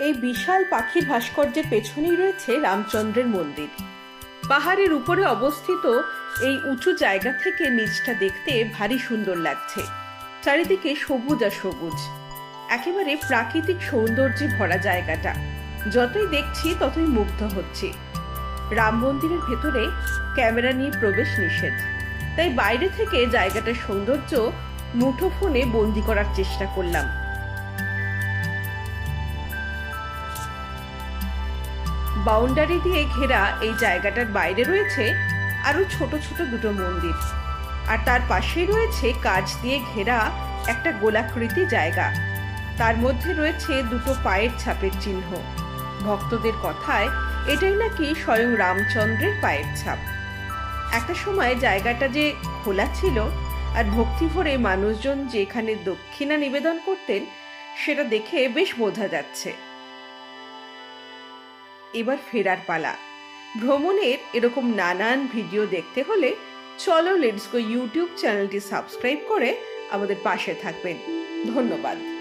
এই বিশাল পাখির ভাস্কর্যের পেছনেই রয়েছে রামচন্দ্রের মন্দির। পাহাড়ের উপরে অবস্থিত এই উঁচু জায়গা থেকে নিচটা দেখতে ভারী সুন্দর লাগছে। চারিদিকে সবুজ আর সবুজ। একেবারে প্রাকৃতিক সৌন্দর্যে ভরা জায়গাটা। যতই দেখছি, ততই মুগ্ধ হচ্ছি। রাম মন্দিরের ভেতরে ক্যামেরা নিয়ে প্রবেশ নিষেধ। তাই বাইরে থেকে জায়গাটার সৌন্দর্য মুঠো ফোনে বন্দি করার চেষ্টা করলাম। বাউন্ডারি দিয়ে ঘেরা এই জায়গাটার বাইরে রয়েছে আরও ছোট ছোট দুটো মন্দির। আর তার পাশেই রয়েছে কাজ দিয়ে ঘেরা একটা গোলাকৃতি জায়গা। তার মধ্যে রয়েছে দুটো পায়ের ছাপের চিহ্ন। ভক্তদের কথায় এটাই নাকি স্বয়ং রামচন্দ্রের পায়ের ছাপ। একটা সময় জায়গাটা যে খোলা ছিল আর ভক্তি ভরে মানুষজন যে এখানে দক্ষিণা নিবেদন করতেন, সেটা দেখে বেশ বোঝা যাচ্ছে। এবার ফেরার পালা। ভ্রমণের এরকম নানান ভিডিও দেখতে হলে চলো লেটস গো ইউটিউব চ্যানেলটি সাবস্ক্রাইব করে আমাদের পাশে থাকবেন। ধন্যবাদ।